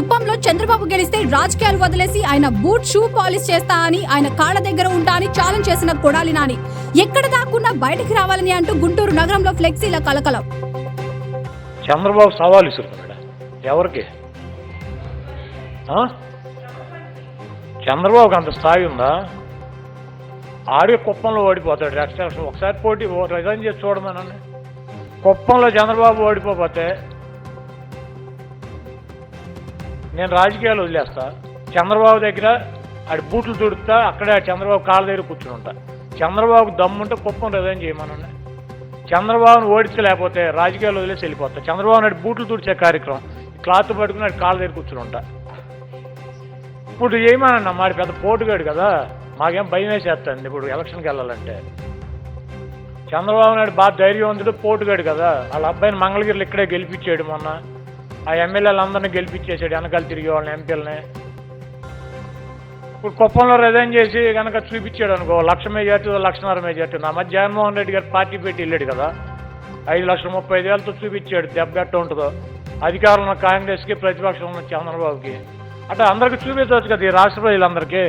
కుప్పంలో చంద్రబాబు గెలిస్తే రాజకీయాలు వదిలేసి ఆయన బూట్ షూ పాలిష్ చేస్తా అని ఆయన కాళ్ళ దగ్గర ఉంటా అని ఛాలెంజ్ చేసిన కొడాలి నాని. ఎక్కడ దాక్కున్నా బయటికి రావాలని అంటూ గుంటూరు నగరంలో ఫ్లెక్సీల కలకలం. చంద్రబాబు సవాల్ ఇస్తున్నాడు ఎవరికి? ఆ? చంద్రబాబుకి అంత స్థాయి ఉందా? ఆడే కుప్పంలో ఓడిపోతాడు. నెక్స్ట్ ఒకసారి పోటీ ఓ- రిజైన్ చేసి చూడమనండి. కుప్పంలో చంద్రబాబు ఓడిపోతే నేను రాజకీయాలు వదిలేస్తా. చంద్రబాబు దగ్గర ఆడి బూట్లు తుడుతా అక్కడే చంద్రబాబు కాళ్ళ దగ్గర కూర్చుని ఉంటా. చంద్రబాబుకు దమ్ముంటే కుప్పం రిజైన్ చేయమనండి. చంద్రబాబును ఓడించలేకపోతే రాజకీయాలు వదిలేసి వెళ్ళిపోతా. చంద్రబాబు నాయుడు బూట్లు తుడిచే కార్యక్రమం క్లాత్ పట్టుకుని ఆడి కాళ్ళ దగ్గర కూర్చుని ఉంటా. ఇప్పుడు ఏమన్నా మాడి పెద్ద పోటుగాడు కదా మాకేం భయం వేసేస్తాను ఇప్పుడు ఎలక్షన్కి వెళ్ళాలంటే. చంద్రబాబు నాయుడు బాగా ధైర్యవంతుడు పోటుగాడు కదా వాళ్ళ అబ్బాయిని మంగళగిరిలో ఇక్కడే గెలిపించాడు మొన్న. ఆ ఎమ్మెల్యేలు అందరినీ గెలిపించేసాడు వెనకాల తిరిగి వాళ్ళని ఎంపీలని. ఇప్పుడు కుప్పంలో రిజైన్ చేసి కనుక చూపించాడు అనుకో లక్ష మెజార్టీ లక్షన్నర మెజార్టీ నా మధ్య జగన్మోహన్ రెడ్డి గారు పార్టీ పెట్టి వెళ్ళాడు కదా. ఐదు లక్షల ముప్పై ఐదు వేలతో చూపించాడు దెబ్బ ఎట్ట ఉంటుందో. అధికారంలో కాంగ్రెస్కి ప్రతిపక్షంలో చంద్రబాబుకి. అంటే అందరికీ చూపించవచ్చు కదా ఈ రాష్ట్ర ప్రజలందరికీ.